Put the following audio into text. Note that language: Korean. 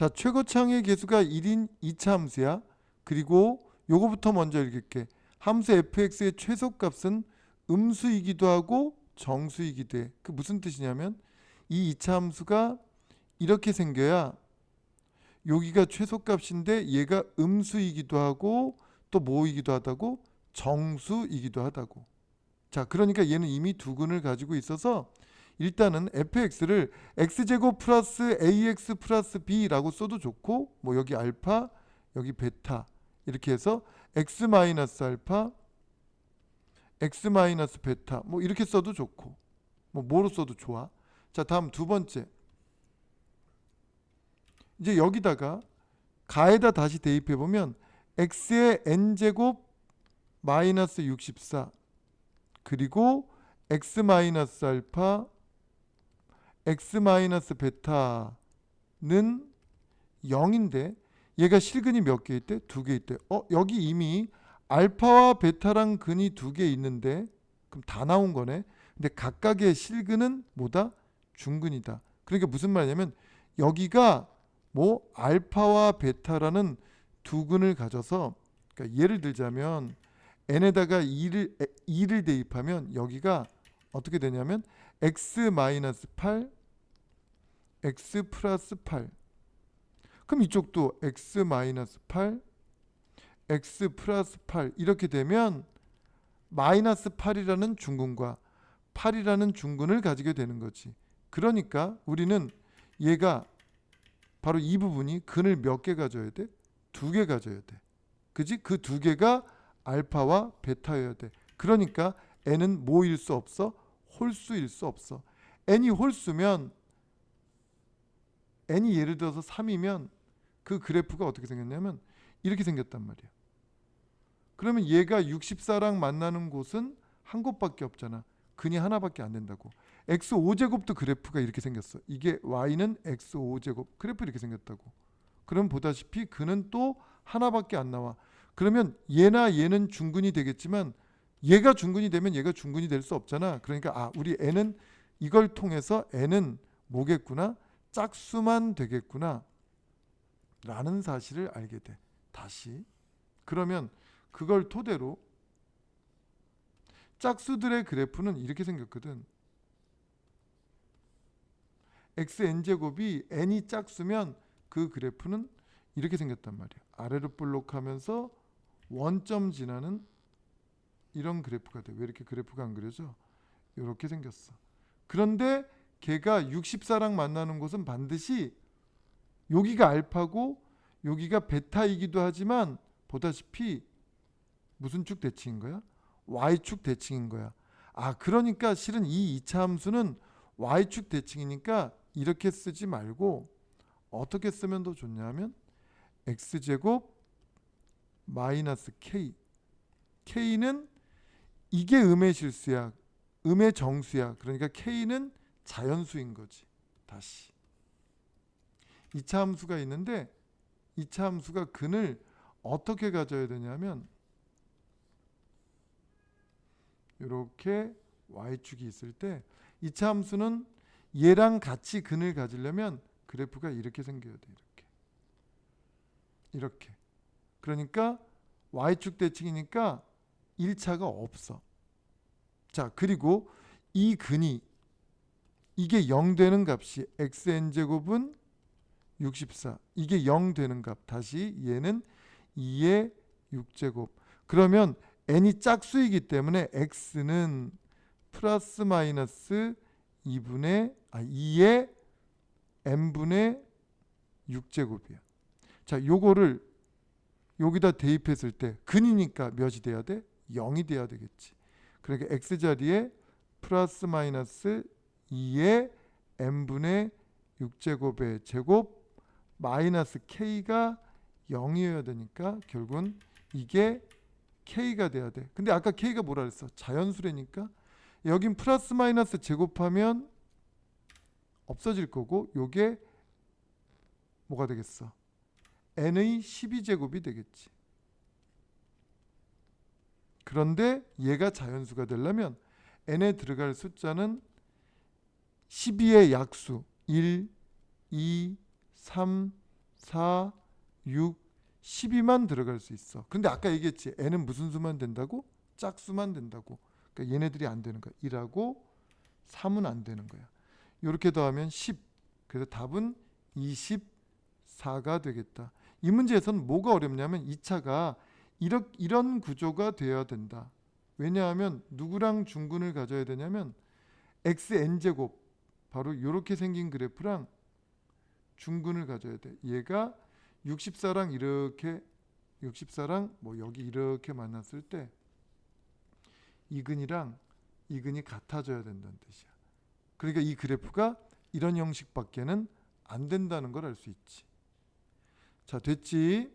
자, 최고창의 개수가 1인 2차 함수야. 그리고 요거부터 먼저 읽을게. 함수 fx의 최소값은 음수이기도 하고 정수이기도 해. 그 무슨 뜻이냐면 이 2차 함수가 이렇게 생겨야 여기가 최소값인데 얘가 음수이기도 하고 또 뭐이기도 하다고 정수이기도 하다고. 자, 그러니까 얘는 이미 두 근을 가지고 있어서 일단은 fx를 x제곱 플러스 ax 플러스 b라고 써도 좋고 뭐 여기 알파 여기 베타 이렇게 해서 x 마이너스 알파 x 마이너스 베타 뭐 이렇게 써도 좋고 뭐 뭐로 써도 좋아. 자 다음 두 번째. 이제 여기다가 가에다 다시 대입해 보면 x의 n제곱 마이너스 64 그리고 x 마이너스 알파 x 마이너스 베타는 0인데 얘가 실근이 몇 개 있대? 두 개 있대. 어 여기 이미 알파와 베타랑 근이 두 개 있는데 그럼 다 나온 거네. 근데 각각의 실근은 뭐다? 중근이다. 그러니까 무슨 말이냐면 여기가 뭐 알파와 베타라는 두 근을 가져서 그러니까 예를 들자면 n에다가 2를 2를 대입하면 여기가 어떻게 되냐면 x 마이너스 8 x 플러스 8 그럼 이쪽도 x 마이너스 8 x 플러스 8 이렇게 되면 마이너스 8이라는 중근과 8이라는 중근을 가지게 되는 거지. 그러니까 우리는 얘가 바로 이 부분이 근을 몇 개 가져야 돼? 두 개 가져야 돼. 그지? 그 두 개가 알파와 베타여야 돼. 그러니까 n은 뭐일 수 없어? 홀수일 수 없어. n이 홀수면 n이 예를 들어서 3이면 그 그래프가 어떻게 생겼냐면 이렇게 생겼단 말이야. 그러면 얘가 64랑 만나는 곳은 한 곳밖에 없잖아. 근이 하나밖에 안 된다고. x 5제곱도 그래프가 이렇게 생겼어. 이게 y는 x 5제곱 그래프 이렇게 생겼다고. 그럼 보다시피 근은 또 하나밖에 안 나와. 그러면 얘나 얘는 중근이 되겠지만 얘가 중근이 되면 얘가 중근이 될 수 없잖아. 그러니까 아 우리 n은 이걸 통해서 n은 뭐겠구나 짝수만 되겠구나 라는 사실을 알게 돼. 다시 그러면 그걸 토대로 짝수들의 그래프는 이렇게 생겼거든. xn 제곱이 n이 짝수면 그 그래프는 이렇게 생겼단 말이야. 아래로 볼록하면서 원점 지나는 이런 그래프가 돼. 왜 이렇게 그래프가 안 그려져? 이렇게 생겼어. 그런데 걔가 64랑 만나는 곳은 반드시 여기가 알파고 여기가 베타이기도 하지만 보다시피 무슨 축 대칭인 거야? y축 대칭인 거야. 아, 그러니까 실은 이 2차 함수는 y축 대칭이니까 이렇게 쓰지 말고 어떻게 쓰면 더 좋냐면 x제곱 마이너스 k k는 이게 음의 실수야. 음의 정수야. 그러니까 k는 자연수인 거지. 다시. 2차 함수가 있는데 2차 함수가 근을 어떻게 가져야 되냐면 이렇게 y축이 있을 때 2차 함수는 얘랑 같이 근을 가지려면 그래프가 이렇게 생겨야 돼. 이렇게. 이렇게. 그러니까 y축 대칭이니까 1차가 없어. 자, 그리고 이 근이 이게 0 되는 값이 xn 제곱은 64. 이게 0 되는 값. 다시 얘는 2의 6제곱. 그러면 n이 짝수이기 때문에 x는 플러스 마이너스 2분의 아 2의 n분의 6제곱이야. 자, 요거를 여기다 대입했을 때 근이니까 몇이 돼야 돼? 0이 돼야 되겠지. 그러니까 x 자리에 플러스 마이너스 2의 n분의 6제곱의 제곱 마이너스 k가 0이어야 되니까 결국은 이게 k가 돼야 돼. 근데 아까 k가 뭐라 그랬어? 자연수래니까 여긴 플러스 마이너스 제곱하면 없어질 거고 요게 뭐가 되겠어? n의 12제곱이 되겠지. 그런데 얘가 자연수가 되려면 n에 들어갈 숫자는 12의 약수 1, 2, 3, 4, 6, 12만 들어갈 수 있어. 근데 아까 얘기했지. n은 무슨 수만 된다고? 짝수만 된다고. 그러니까 얘네들이 안 되는 거야. 1하고 3은 안 되는 거야. 이렇게 더하면 10. 그래서 답은 24가 되겠다. 이 문제에서는 뭐가 어렵냐면 2차가 이런, 이런 구조가 되어야 된다. 왜냐하면 누구랑 중근을 가져야 되냐면 xn제곱 바로 이렇게 생긴 그래프랑 중근을 가져야 돼. 얘가 64랑 이렇게 64랑 뭐 여기 이렇게 만났을 때 이근이랑 이근이 같아져야 된다는 뜻이야. 그러니까 이 그래프가 이런 형식밖에는 안 된다는 걸 알 수 있지. 자, 됐지?